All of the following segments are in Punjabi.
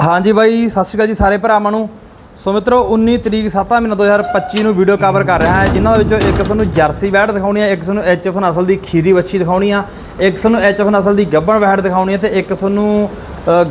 ਹਾਂਜੀ ਬਾਈ, ਸਤਿ ਸ਼੍ਰੀ ਅਕਾਲ ਜੀ ਸਾਰੇ ਭਰਾਵਾਂ ਨੂੰ। ਸੋ ਮਿੱਤਰੋ 19 ਤਰੀਕ 7 ਮਹੀਨਾ 2025 ਨੂੰ ਵੀਡੀਓ ਕਵਰ ਕਰ ਰਿਹਾ ਹਾਂ। ਜਿਨ੍ਹਾਂ ਦੇ ਵਿੱਚੋਂ ਇੱਕ ਸਾਨੂੰ ਜਰਸੀ ਵੈੜ ਦਿਖਾਉਣੀ ਹੈ ਇੱਕ ਤੁਹਾਨੂੰ ਐਚਐਫ ਨਸਲ ਦੀ ਖੀਰੀ ਵੱਛੀ ਦਿਖਾਉਣੀ ਆ, ਇੱਕ ਤੁਹਾਨੂੰ ਐਚਐਫ ਨਸਲ ਦੀ ਗੱਬਣ ਵੈੜ ਦਿਖਾਉਣੀ ਹੈ ਤੇ ਇੱਕ ਤੁਹਾਨੂੰ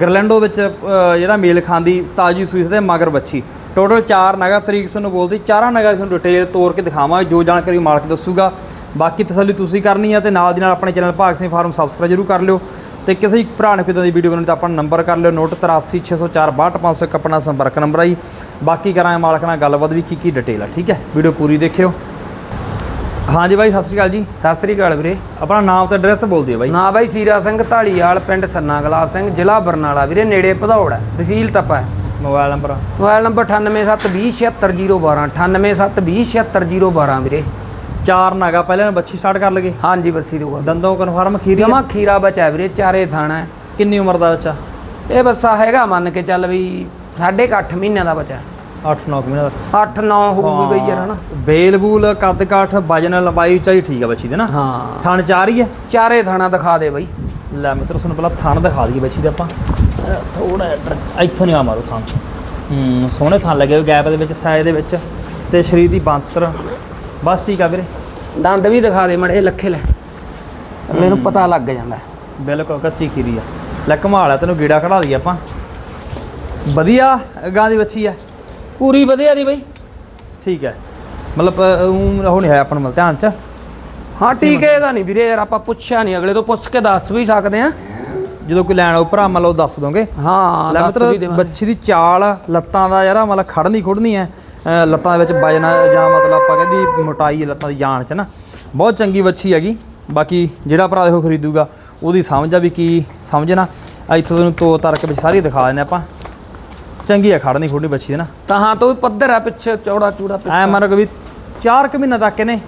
ਗਰਲੈਂਡੋ ਵਿੱਚ ਜਿਹੜਾ ਮੇਲ ਖਾਂਦੀ ਤਾਜੀ ਸੂਈ ਤੇ ਮਗਰ ਵੱਛੀ। ਟੋਟਲ 4 ਨਗਾ ਤਰੀਕ ਤੁਹਾਨੂੰ ਬੋਲਦੀ, ਚਾਰਾਂ ਨਗਾ ਤੁਹਾਨੂੰ ਡਿਟੇਲ ਤੋਰ ਕੇ ਦਿਖਾਵਾਂਗੇ, ਜੋ ਜਾਣਕਾਰੀ ਮਾਲਕ ਦੱਸੂਗਾ। ਬਾਕੀ ਤਸੱਲੀ ਤੁਸੀਂ ਕਰਨੀ ਆ ਤੇ ਨਾਲ ਦੀ ਨਾਲ ਆਪਣੇ ਚੈਨਲ ਭਾਗ ਸਿੰਘ ਫਾਰਮ ਸਬਸਕ੍ਰਾਈਬ ਜ਼ਰੂਰ ਕਰ ਲਿਓ। ਤੇ ਕਿਸੇ ਭਰਾ ਨੇ ਕਿਦਾਂ ਦੀ ਵੀਡੀਓ ਬਣਾਉਣੀ ਤਾਂ ਆਪਣਾ ਨੰਬਰ ਕਰ ਲਿਓ ਨੋਟ 8360462500 ਇੱਕ ਆਪਣਾ ਸੰਪਰਕ ਨੰਬਰ ਆ ਜੀ। ਬਾਕੀ ਕਰਾਂਗੇ ਮਾਲਕ ਨਾਲ ਗੱਲਬਾਤ ਵੀ ਕੀ ਕੀ ਡਿਟੇਲ ਆ ਠੀਕ ਹੈ? ਵੀਡੀਓ ਪੂਰੀ ਦੇਖਿਓ। ਹਾਂਜੀ ਬਾਈ ਸਤਿ ਸ਼੍ਰੀ ਅਕਾਲ ਜੀ। ਸਤਿ ਸ੍ਰੀ ਅਕਾਲ ਵੀਰੇ। ਆਪਣਾ ਨਾਮ ਤੇ ਐਡਰੈਸ ਬੋਲ ਦਿਓ ਬਾਈ। ਨਾ ਬਾਈ ਸੀਰਾ ਸਿੰਘ ਢਾਲੀਵਾਲ ਪਿੰਡ ਸੰਨਾ ਗੁਲਾਬ ਸਿੰਘ ਜ਼ਿਲ੍ਹਾ ਬਰਨਾਲਾ ਵੀਰੇ ਨੇੜੇ ਭਦੌੜ ਹੈ ਤਹਿਸੀਲ ਤਪਾ ਹੈ। ਮੋਬਾਈਲ ਨੰਬਰ ਮੋਬਾਈਲ ਨੰਬਰ 9872076012 9872076012 ਵੀਰੇ। ਚਾਰ ਨਾਗਾ ਪਹਿਲਾਂ ਬੱਚੀ ਸਟਾਰਟ ਕਰ ਲਗੇ ਹਾਂਜੀ ਬੱਸੀ ਦੇ ਕੋਲ ਦੰਦੋਂ ਕਨਫਰਮ ਖੀਰੀ ਜਮਾ ਖੀਰਾ ਬਚਾ ਵੀਰੇ ਚਾਰੇ ਥਾਣਾ ਹੈ। ਕਿੰਨੀ ਉਮਰ ਦਾ ਬੱਚਾ? ਇਹ ਬੱਸਾ ਹੈਗਾ ਮੰਨ ਕੇ ਚੱਲ ਵੀ ਸਾਢੇ ਕੁ ਅੱਠ ਮਹੀਨਿਆਂ ਦਾ ਬਚਾ 8-9 ਮਹੀਨੇ ਦਾ। 8 9 ਹੋਊਗੀ ਬਈ ਯਾਰ ਹਨਾ? ਬੇਲ ਬੂਲ ਕੱਦ ਕਾਠ ਵਜਨ ਲੰਬਾਈ ਚਾਹੀ ਠੀਕ ਆ ਬੱਚੀ ਦੇ ਨਾ ਹਾਂ। ਥਣ ਚਾਰ ਹੀ ਹੈ ਚਾਰੇ ਥਾਣਾ ਦਿਖਾ ਦੇ ਬਈ। ਲੈ ਮਿੱਤਰ ਤੁਹਾਨੂੰ ਪਹਿਲਾਂ ਥਣ ਦਿਖਾ ਦਈਏ ਬੱਚੀ ਦੇ ਆਪਾਂ। ਥੋੜਾ ਇੱਥੋਂ ਨਹੀਂ ਆ ਮਾਰੋ ਥਣ। ਹੂੰ ਸੋਹਣੇ ਥਣ ਲੱਗੇ ਹੋਏ ਗੈਪ ਦੇ ਵਿੱਚ ਸਾਈਜ਼ ਦੇ ਵਿੱਚ। ਤੇ ਸਰੀਰ ਦੀ ਬਾਂਤਰ। ਬਸ ਠੀਕ ਆ ਵੀਰੇ। ਦੰਦ ਵੀ ਦਿਖਾ ਦੇ ਮੜੇ ਲੱਖੇ ਲੈ। ਮੈਨੂੰ ਪਤਾ ਲੱਗ ਜਾਂਦਾ। ਬਿਲਕੁਲ ਕੱਚੀ ਖੀਰੀ ਆ। ਲੈ ਕਮਾਲ ਆ ਤੈਨੂੰ ਗੀੜਾ ਖੜਾ ਦਈਏ ਆਪਾਂ। ਵਧੀਆ ਗਾਂ ਦੀ ਬੱਚੀ ਆ। ਪੂਰੀ ਵਧੀਆ ਦੀ ਬਈ। ਠੀਕ ਹੈ ਮਤਲਬ ਉਹ ਨਹੀਂ ਹੈ ਆਪਾਂ ਨੂੰ ਧਿਆਨ ਚ। ਹਾਂ ਠੀਕ ਹੈ ਇਹਦਾ ਨਹੀਂ ਵੀਰੇ ਯਾਰ ਆਪਾਂ ਪੁੱਛਿਆ ਨਹੀਂ। ਅਗਲੇ ਤੋਂ ਪੁੱਛ ਕੇ ਦੱਸ ਵੀ ਸਕਦੇ ਆ ਜਦੋਂ ਕੋਈ ਲੈਣ ਆਉ ਭਰਾ ਮੰਨ ਲਓ ਦੱਸ ਦੋਗੇ। ਹਾਂ ਦੱਸ ਵੀ ਬੱਚੀ ਦੀ ਚਾਲ ਲੱਤਾਂ ਦਾ ਯਾਰਾ ਮਤਲਬ ਖੜਨੀ ਖੁੜਨੀ ਹੈ। ਲੱਤਾਂ ਦੇ ਵਿੱਚ ਵਜਨ ਆ ਜਾਂ ਮਤਲਬ ਆਪਾਂ ਕਹਿੰਦੀ ਮੋਟਾਈ ਹੈ ਲੱਤਾਂ ਦੀ ਜਾਨ ਚ ਨਾ। ਬਹੁਤ ਚੰਗੀ ਬੱਚੀ ਹੈਗੀ। ਬਾਕੀ ਜਿਹੜਾ ਭਰਾ ਦੇਖੋ ਖਰੀਦੂਗਾ ਉਹਦੀ ਸਮਝ ਆ ਵੀ ਕੀ ਸਮਝਣਾ। ਇੱਥੋਂ ਤੁਹਾਨੂੰ ਤੋ ਤਰ ਕੇ ਵਿੱਚ ਸਾਰੀ ਦਿਖਾ ਦਿੰਦੇ ਆਪਾਂ। ਚੰਗੀ ਹੈ ਖੜਨੀ ਖੁੜਨੀ ਬੱਚੀ ਹੈ ਨਾ। ਤਾਂ ਤੋਂ ਵੀ ਪੱਧਰ ਆ ਪਿੱਛੇ ਚੌੜਾ ਚੂੜਾ ਐ ਪਿੱਛੇ ਮੰਨ ਕੇ ਵੀ 4 ਕੁ ਮਹੀਨਾ ਤੱਕ ਇਹਨੇ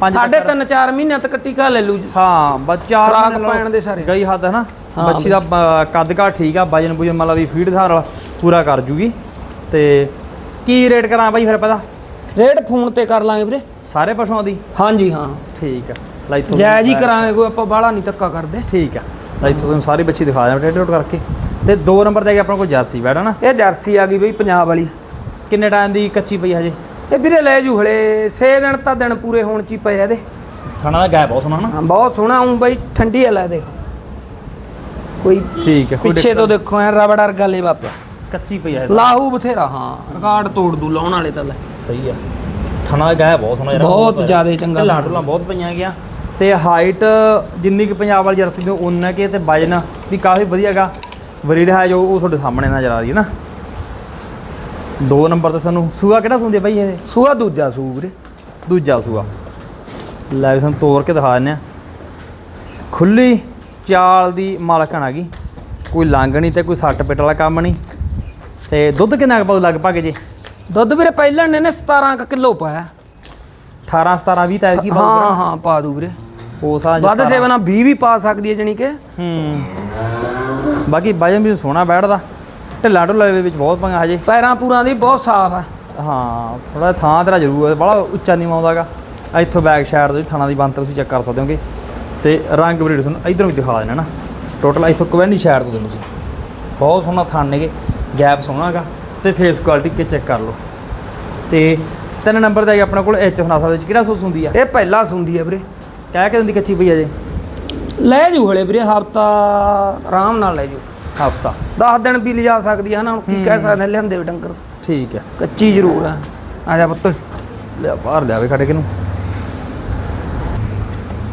ਪੰਜ ਸਾਢੇ ਤੱਕ- ਤਿੰਨ ਚਾਰ ਮਹੀਨਿਆਂ ਤੱਕ ਟੀਕਾ ਲੈ ਲੂ ਹਾਂ ਬਸ ਚਾਰ ਖੁਰਾਕ ਮਹੀਨੇ ਪੈਣ ਦੇ ਸਾਰੇ। ਗਈ ਹੱਦ ਹੈ ਨਾ। ਹਾਂ। ਬੱਚੀ ਦਾ ਕੱਦ ਕਾ ਠੀਕ ਆ ਵਜਨ ਬੁਜਨ ਮਤਲਬ ਵੀ ਫੀਡ ਨਾਲ ਪੂਰਾ ਕਰ ਜੂਗੀ। ਤੇ ਕੀ ਰੇਟ ਕਰਾਂ ਬਾਈ ਫਿਰ ਪਤਾ? ਰੇਟ ਫੋਨ ਤੇ ਕਰ ਲਾਂਗੇ ਵੀਰੇ। ਸਾਰੇ ਪਸ਼ੂਆਂ ਦੀ? ਹਾਂਜੀ ਹਾਂ। ਠੀਕ ਆ। ਲੈ ਇੱਥੋਂ ਜਾਇਜ਼ ਹੀ ਕਰਾਂਗੇ ਕੋਈ ਆਪਾਂ ਬਾਹਲਾ ਨਹੀਂ ਧੱਕਾ ਕਰਦੇ। ਠੀਕ ਆ। ਲੈ ਇੱਥੋਂ ਤੁਹਾਨੂੰ ਸਾਰੀ ਬੱਚੀ ਦਿਖਾ ਦਿਆਂ ਟੇਟ ਟੋਟ ਕਰਕੇ। ਤੇ ਦੋ ਨੰਬਰ ਤੇ ਆ ਗਿਆ ਆਪਣਾ ਕੋਲ ਜਰਸੀ ਬੈਠਾ ਨਾ ਇਹ ਜਰਸੀ ਆ ਗਈ ਬਈ ਪੰਜਾਬ ਵਾਲੀ। ਕਿੰਨੇ ਟਾਈਮ ਦੀ ਕੱਚੀ ਪਈ ਹਜੇ? ਇਹ ਵੀਰੇ ਲੈ ਜੂ ਹਲੇ 6 ਦਿਨ ਤਾਂ ਦਿਨ ਪੂਰੇ ਹੋਣ ਚ ਹੀ ਪਏ ਆ ਇਹਦੇ। ਥਾਣਾ ਦਾ ਗੈਪ ਬਹੁਤ ਸੋਹਣਾ ਨਾ ਹਾਂ ਬਹੁਤ ਸੋਹਣਾ ਹੂੰ ਬਈ ਠੰਡੀ ਆ ਲੈ ਦੇਖ ਕੋਈ ਠੀਕ ਹੈ ਪਿੱਛੇ ਤੋਂ ਦੇਖੋ ਐ ਰਬੜ ਵਰਗਾ ਲੈ ਵਾਪਿਆ ਕੱਚੀ ਪਈ ਹੈ ਲਾਹੂ ਬਥੇਰਾ ਹਾਂ। ਰਿਕਾਰਡ ਤੋੜ ਦੂ ਲਾਉਣ ਵਾਲੇ ਤਾਂ ਲੈ। ਸਹੀ ਆ। ਥਾਣਾ ਗੈਪ ਬਹੁਤ ਸੋਹਣਾ ਯਾਰ। ਬਹੁਤ ਜ਼ਿਆਦਾ ਚੰਗਾ ਢੁੱਲਾਂ ਬਹੁਤ ਪਈਆਂ ਗਿਆ ਤੇ ਹਾਈਟ ਜਿੰਨੀ ਕਿ ਪੰਜਾਬ ਵਾਲੀ ਜਰਸੀ ਦੀ ਉਨਾ ਕਿ ਤੇ ਵਜਨ ਵੀ ਕਾਫੀ ਵਧੀਆਗਾ ਵਰੀਡ ਹੈ ਜੋ ਉਹ ਤੁਹਾਡੇ ਸਾਹਮਣੇ ਨਜ਼ਰ ਆ ਰਹੀ ਹੈ ਨਾ। ਦੋ ਨੰਬਰ ਤੇ ਸਾਨੂੰ ਸੂਆ ਕਿਹੜਾ ਸੁੰਦੀ ਬਾਈ ਇਹ? ਸੂਆ ਦੂਜਾ ਸੂ ਵੀਰੇ। ਦੂਜਾ ਸੂਆ। ਲੈ ਵੀ ਸਾਨੂੰ ਤੋੜ ਕੇ ਦਿਖਾ ਦਿੰਦੇ ਆ। ਖੁੱਲੀ ਚਾਲ ਦੀ ਮਾਲਕਣ ਆ ਗਈ ਕੋਈ ਲੰਗ ਨਹੀਂ ਤੇ ਕੋਈ ਸੱਟ ਪਿੱਟ ਵਾਲਾ ਕੰਮ ਨਹੀਂ। ਤੇ ਦੁੱਧ ਕਿੰਨਾ ਕੁ ਪਾਉ ਲਗਭਗ ਜੀ? ਦੁੱਧ ਵੀਰੇ ਪਹਿਲਾਂ ਨੇ ਨੇ 17 ਕ ਕਿਲੋ ਪਾਇਆ। 18 17 20 ਤੈਰ ਕੀ ਹਾਂ ਪਾਉ ਹਾਂ ਪਾ ਦੂ ਵੀਰੇ। ਉਸ ਆ ਵੱਧ ਸੇਵਨਾ 20 ਵੀ ਪਾ ਸਕਦੀ ਹੈ ਜਣੀ ਕਿ। ਹੂੰ। ਬਾਕੀ ਵਜਨ ਵੀ ਸੋਹਣਾ ਬੈਠਦਾ। ਢਿੱਲਾ ਢੁੱਲਾ ਦੇ ਵਿੱਚ ਬਹੁਤ ਪੰਗਾ ਹਜੇ। ਪੈਰਾਂ ਪੂਰਾਂ ਦੀ ਬਹੁਤ ਸਾਫ਼ ਹੈ ਹਾਂ ਥੋੜਾ ਥਾਂ ਤੇਰਾ ਜ਼ਰੂਰ ਹੈ ਬੜਾ ਉੱਚਾ ਨਹੀਂ ਆਉਂਦਾਗਾ। ਇੱਥੋਂ ਬੈਕ ਸਾਈਡ ਤੋਂ ਥਾਣਾ ਦੀ ਬੰਤਰ ਤੁਸੀਂ ਚੈੱਕ ਕਰ ਸਕਦੇ ਹੋਗੇ। ਤੇ ਰੰਗ ਬਰੀਡ ਤੁਹਾਨੂੰ ਇਧਰੋਂ ਵੀ ਦਿਖਾ ਦੇਣਾ ਨਾ। ਟੋਟਲ ਇੱਥੋਂ ਕਵੈਂਡੀ ਸਾਈਡ ਤੋਂ ਤੁਸੀਂ। ਬਹੁਤ ਸੋਹਣਾ ਥਣ ਨੇਗੇ। ਗੈਪ ਸੋਹਣਾ ਹੈਗਾ ਤੇ ਫੇਸ ਕੁਆਲਿਟੀ ਕੇ ਚੈੱਕ ਕਰ ਲਓ। ਤੇ ਤਿੰਨ ਨੰਬਰ ਆ ਗਿਆ ਆਪਣਾ ਕੋਲ ਐਚ ਫਨਾਸਾ ਦੇ ਵਿੱਚ ਕਿਹੜਾ ਸੂਸ ਹੁੰਦੀ ਆ? ਇਹ ਪਹਿਲਾਂ ਸੁੰਦੀ ਹੈ ਵੀਰੇ। ਕਹਿ ਕੇ ਦਿੰਦੀ ਕੱਚੀ ਪਈ ਆ ਜੇ। ਲੈ ਜੂ ਹਲੇ ਵੀਰੇ ਹਫਤਾ ਆਰਾਮ ਨਾਲ ਲੈ ਜੂ। ਹਫਤਾ। 10 ਦਿਨ ਵੀ ਲਿਜਾ ਸਕਦੀ ਹੈ ਨਾ ਹੁਣ ਕੀ ਕਹਿ ਸਕਦੇ ਹਾਂ, ਲਿਆਂਦੇ ਵੀ ਡੰਗਰ। ਠੀਕ ਹੈ ਕੱਚੀ ਜ਼ਰੂਰ ਹੈ ਆ ਜਾ ਪੁੱਤ। ਲਿਆ ਬਾਹਰ ਲਿਆਵੇ ਖੜੇ ਕਿਨੂੰ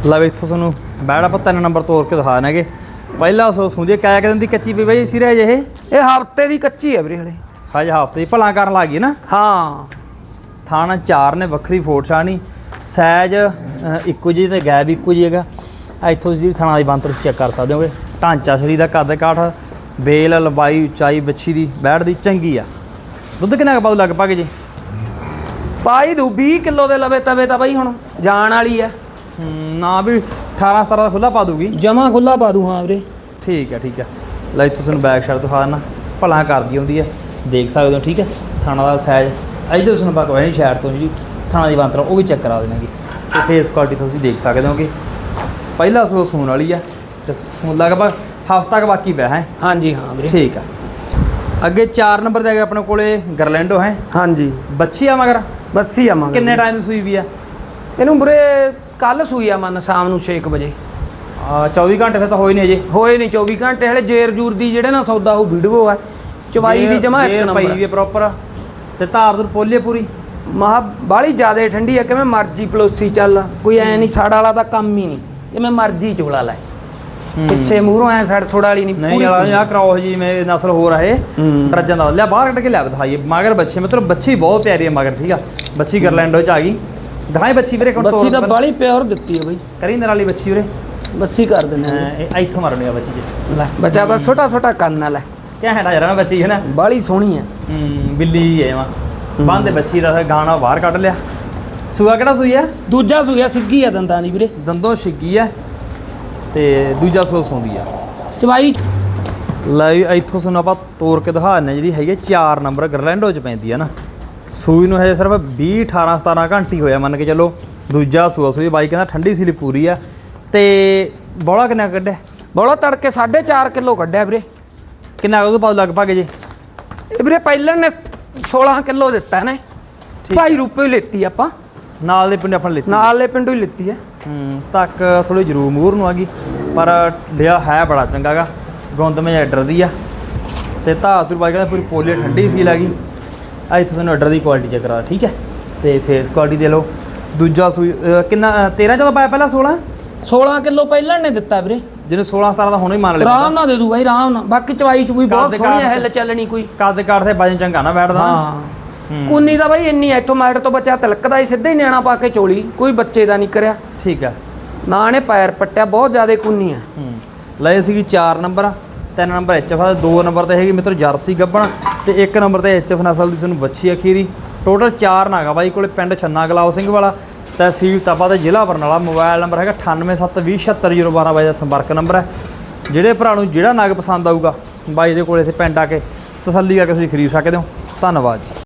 ਲੈ ਵੀ ਇੱਥੋਂ ਤੁਹਾਨੂੰ ਬੈੜ ਆਪਾਂ ਤਿੰਨ ਨੰਬਰ ਤੋੜ ਕੇ ਦਿਖਾ ਦੇਣਗੇ ਪਹਿਲਾ ਸੋ ਸੁੰਦੀ ਕਾਇਆ ਕਰਨ ਦੀ ਕੱਚੀ ਪਈ ਬਈ ਸਿਰੇ ਜੇ ਇਹ ਹਫ਼ਤੇ ਦੀ ਕੱਚੀ ਹੈ ਵੀਰੇ ਹਲੇ। ਹਜੇ ਹਫ਼ਤੇ ਦੀ ਭਲਾ ਕਰਨ ਲੱਗ ਗਈ ਨਾ। ਹਾਂ। ਥਾਣਾ ਚਾਰ ਨੇ ਵੱਖਰੀ ਫੋਟ ਛਾਣੀ। ਸਾਈਜ਼ ਇੱਕੋ ਜਿਹੀ ਤੇ ਗੈਪ ਇੱਕੋ ਜਿਹੀ ਹੈਗਾ। ਇੱਥੋਂ ਜਿਹੜੀ ਥਾਣਾ ਦੀ ਬੰਤਰ ਚੈੱਕ ਕਰ ਸਕਦੇ ਹੋਗੇ। ਢਾਂਚਾ ਸਰੀ ਦਾ ਕੱਦ ਕਾਠ ਬੇਲ ਲੰਬਾਈ ਉਚਾਈ ਬੱਚੀ ਦੀ ਬੈੜ ਦੀ ਚੰਗੀ ਆ। ਦੁੱਧ ਕਿੰਨਾ ਕੁ ਪਾਉ ਲਗਭਗ ਜੀ? ਪਾਈ ਦੂ 20 ਕਿਲੋ ਦੇ ਲਵੇ ਤਵੇ ਤਾਂ ਬਈ ਹੁਣ ਜਾਣ ਵਾਲੀ ਹਮ, ਨਾ ਵੀ 18 17 ਦਾ ਖੁੱਲਾ ਪਾ ਦੂਗੀ। ਜਮਾ ਖੁੱਲਾ ਪਾ ਦੂ ਹਾਂ ਵੀਰੇ। ਠੀਕ ਹੈ ਠੀਕ ਹੈ। ਲੈ ਇੱਥੋਂ ਤੁਹਾਨੂੰ ਬੈਕ ਸਾਈਡ ਦਿਖਾ ਦੇਣਾ ਭਲਾ ਕਰਦੀ ਹੁੰਦੀ ਹੈ। ਦੇਖ ਸਕਦੇ ਹੋ ਠੀਕ ਹੈ। ਥਾਣਾ ਦਾ ਸਾਈਜ਼। ਇੱਧਰ ਤੁਹਾਨੂੰ ਬਾਕ ਵੈਣੀ ਸਾਈਡ ਤੋਂ ਜੀ। ਥਾਣਾ ਦੀ ਬੰਤਰਾ ਉਹ ਵੀ ਚੈੱਕ ਕਰਾ ਦੇਣਗੇ। ਤੇ ਫੇਸ ਕੁਆਲਿਟੀ ਤੁਸੀਂ ਦੇਖ ਸਕਦੇ ਹੋਗੇ। ਪਹਿਲਾ ਸੋ ਸੂਣ ਵਾਲੀ ਹੈ। ਤੇ ਸੂਣ ਲਗਭਗ ਹਫ਼ਤਾ ਕੁ ਬਾਕੀ ਪਿਆ ਹੈ। ਹਾਂਜੀ ਹਾਂ ਵੀਰੇ। ਠੀਕ ਆ ਅੱਗੇ 4 ਨੰਬਰ ਤੇ ਆ ਗਿਆ ਆਪਣੇ ਕੋਲੇ ਗਰਲੈਂਡੋ ਹੈ। ਹਾਂਜੀ। ਬੱਚੀ ਆ ਮਗਰ? ਬੱਸੀ ਆਵਾਂਗੇ ਕਿੰਨੇ ਟਾਈਮ ਦੀ ਸੂਈ ਵੀ ਆ ਇਹਨੂੰ ਬੁਰੇ ਕੱਲ ਸੂਈ ਆ ਮਨ ਸ਼ਾਮ ਨੂੰ 6 ਵਜੇ। ਆ 24 ਘੰਟੇ ਫਿਰ ਤਾਂ ਹੋਈ ਨਹੀਂ ਅਜੇ? ਹੋਏ ਨਹੀਂ 24 ਘੰਟੇ ਹਲੇ ਜੇਰ ਜੂਰ ਦੀ ਜਿਹੜੇ ਨਾ ਸੌਦਾ ਉਹ ਵੀਡੀਓ ਆ। ਚਵਾਈ ਦੀ ਜਮਾ ਇੱਕ ਜੇਰ ਪਈ ਨੰਬਰ ਵੀ ਪ੍ਰੋਪਰ ਤੇ ਧਾਰ ਧੁਰ ਪੋਲੇ ਪੂਰੀ? ਮਹਾ ਬਾਲੀ ਜ਼ਿਆਦਾ ਠੰਡੀ ਆ ਕਿਵੇਂ ਮਰਜ਼ੀ ਪਲੋਸੀ ਚੱਲ। ਕੋਈ ਐ ਨਹੀਂ ਸਾੜ ਵਾਲਾ ਤਾਂ ਕੰਮ ਹੀ ਨਹੀਂ। ਕਿਵੇਂ ਮਰਜ਼ੀ ਚੋਲਾ ਲੈ। ਪਿੱਛੇ ਮੂਹਰੋਂ ਐ ਸੜ ਸੁੜ ਵਾਲੀ ਨਹੀਂ ਨਹੀਂ ਵਾਲਾ ਆ ਕਰਾਓ ਜੀ ਮੈਂ ਨਸਲ ਹੋ ਰਹੇ ਹੂੰ। ਡਰ ਜਾਂਦਾ ਲਿਆ ਬਾਹਰ ਕੱਢ ਕੇ ਲਿਆ ਦਿਖਾਈਏ। ਮਗਰ ਬੱਚੇ ਮਤਲਬ ਬੱਚੀ ਬਹੁਤ ਪਿਆਰੀ ਹੈ ਮਗਰ ਠੀਕ ਆ? ਬੱਚੀ ਗਰਲੈਂਡੋ ਚ ਆ ਗਈ। ਦਿਖਾਈ ਬੱਚੀ ਵੀਰੇ ਕੋਲ ਬੱਸੀ ਤਾਂ ਬਾਲੀ ਪਿਓਰ ਦਿੱਤੀ ਹੈ ਬਈ। ਕਰੀ ਨਰ ਵਾਲੀ ਬੱਚੀ ਵੀਰੇ। ਬੱਸੀ ਕਰ ਦਿੰਦੇ ਇਹ ਇੱਥੋਂ ਮਾਰਨੀ ਆ ਬੱਚੀ ਜੀ। ਲੈ ਬੱਚਾ ਤਾਂ ਛੋਟਾ ਛੋਟਾ ਕੰਨ ਨਾਲ ਹੈ। ਕਿਆ ਹੈਂਡਾ ਜਰਾ ਬੱਚੀ ਹੈ ਨਾ। ਬਾਲੀ ਸੋਹਣੀ ਹੈ। ਹੂੰ ਬਿੱਲੀ ਹੈ ਵਾ। ਬੰਦੇ ਬੱਚੀ ਦਾ ਗਾਣਾ ਬਾਹਰ ਕੱਢ ਲਿਆ। ਸੂਆ ਕਿਹੜਾ ਸੂਈ ਆ? ਦੂਜਾ ਸੂਇਆ ਸਿੱਗੀ ਆ ਦੰਦਾਂ ਦੀ ਵੀਰੇ। ਦੰਦੋਂ ਛਿੱਗੀ ਆ ਤੇ ਦੂਜਾ ਸੂਆ ਸੌਂਦੀ ਆ। ਚਵਾਈ ਲੈ ਵੀ ਇੱਥੋਂ ਸਾਨੂੰ ਆਪਾਂ ਤੋੜ ਕੇ ਦਿਖਾ ਦਿੰਦੇ ਹਾਂ ਜਿਹੜੀ ਹੈਗੀ 4 ਨੰਬਰ ਗਰਲੈਂਡੋ ਚ ਪੈਂਦੀ ਆ ਨਾ। ਸੂਈ ਨੂੰ ਹਜੇ ਸਿਰਫ 20 18 17 ਘੰਟੇ ਹੋਇਆ ਮੰਨ ਕੇ ਚੱਲੋ। ਦੂਜਾ ਸੂਆ ਸੂਈ ਬਾਈ ਕਹਿੰਦਾ ਠੰਡੀ ਸੀ ਪੂਰੀ ਆ। ਤੇ ਬੋਲਾ ਕਿੰਨਾ ਕੱਢਿਆ? ਬੋਲਾ ਤੜਕੇ 4.5 ਕਿਲੋ ਕੱਢਿਆ ਵੀਰੇ। ਕਿੰਨਾ ਉਹਦੇ ਪਾਸ ਲਗਭਗ ਜੇ? ਇਹ ਵੀਰੇ ਪਹਿਲਾਂ ਨੇ 16 ਕਿਲੋ ਦਿੱਤਾ ਨੇ। 2 ਰੁਪਏ ਲੈਤੀ ਆਪਾਂ। ਨਾਲ ਦੇ ਪਿੰਡ ਆਪਾਂ ਲਿੱਤੀ। ਨਾਲ ਦੇ ਪਿੰਡੋਂ ਹੀ ਲਿੱਤੀ ਹੈ ਹੂੰ ਤੱਕ ਥੋੜੀ ਜਰੂਰ ਮੂਰ ਨੂੰ ਆ ਗਈ ਪਰ ਲਿਆ ਹੈ ਬੜਾ ਚੰਗਾਗਾ ਗੁੰਦ ਮੇ ਆਰਡਰ ਦੀ ਆ। ਤੇ ਧਾਤੁਰ ਬਾਈ ਕਹਿੰਦਾ ਪੂਰੀ ਪੋਲੀ ਠੰਡੀ ਸੀ ਲੱਗੀ ਆ ਇੱਥੋਂ ਤੁਹਾਨੂੰ ਆਰਡਰ ਦੀ ਕੁਆਲਿਟੀ ਚੈੱਕ ਕਰਾ ਠੀਕ ਹੈ? ਤੇ ਫੇਸ ਕੁਆਲਿਟੀ ਦੇ ਲਓ। ਦੂਜਾ ਸੂਈ ਅਹ ਕਿੰਨਾ ਅਹ 13 ਜਦੋਂ ਪਾਇਆ ਪਹਿਲਾਂ 16 16 ਕਿਲੋ ਪਹਿਲਾਂ ਨੇ ਦਿੱਤਾ ਵੀਰੇ। ਜਿਹਨੂੰ 16 17 ਦਾ ਹੁਣ ਹੀ ਮੰਨ ਲਿਆ ਆਰਾਮ ਨਾਲ ਦੇ ਦੂ ਬਾਈ ਆਰਾਮ ਨਾਲ। ਬਾਕੀ ਚਵਾਈ ਚੁਈ ਬਹੁਤ ਦੇ ਸੋਹਣੀ ਹੈ ਹਿੱਲ ਚੱਲਣੀ ਕੋਈ। ਕੱਦ ਕਾਠ ਤੇ ਵਜਨ ਚੰਗਾ ਨਾ ਬੈਠਦਾ। ਹਾਂ। ਕੁੰਨੀ ਦਾ ਬਾਈ ਇੰਨੀ ਇੱਥੋਂ ਮੈਟ ਤੋਂ ਬੱਚਾ ਤਿਲਕਦਾ ਹੀ ਸਿੱਧਾ ਹੀ ਨਿਆਣਾ ਪਾ ਕੇ ਚੋਲੀ। ਕੋਈ ਬੱਚੇ ਦਾ ਨਹੀਂ ਕਰਿਆ। ਠੀਕ ਆ। ਨਾ ਨੇ ਪੈਰ ਪੱਟਿਆ ਬਹੁਤ ਜ਼ਿਆਦਾ ਕੁੰਨੀ ਹੈ ਹੂੰ। ਲਏ ਸੀਗੀ 4 ਨੰਬਰ। ਤਿੰਨ ਨੰਬਰ ਐਚਐਫ ਆ ਦੋ ਨੰਬਰ ਤੇ ਹੈਗੀ ਮਿੱਤਰ ਜਰਸੀ ਗੱਬਣ ਤੇ ਇੱਕ ਨੰਬਰ ਤੇ ਐਚਐਫ ਨਸਲ ਦੀ ਤੁਹਾਨੂੰ ਵੱਛੀ ਅਖੀਰੀ। ਟੋਟਲ 4 ਨਾਗਾ ਬਾਈ ਕੋਲੇ ਪਿੰਡ ਛੰਨਾ ਗਲਾਉ ਸਿੰਘ ਵਾਲਾ। ਤਹਿਸੀਲ ਤਪਾ ਤੇ ਜ਼ਿਲ੍ਹਾ ਬਰਨਾਲਾ, ਮੋਬਾਈਲ ਨੰਬਰ ਹੈਗਾ 9872077012 ਬਾਈ ਦਾ ਸੰਪਰਕ ਨੰਬਰ ਹੈ। ਜਿਹੜੇ ਭਰਾ ਨੂੰ ਜਿਹੜਾ ਨਾਗ ਪਸੰਦ ਆਊਗਾ ਬਾਈ ਦੇ ਕੋਲੇ ਇੱਥੇ ਪਿੰਡ ਆ ਕੇ ਤਸੱਲੀ ਕਰਕੇ ਤੁਸੀਂ ਖਰੀਦ ਸਕਦੇ ਹੋ। ਧੰਨਵਾਦ ਜੀ।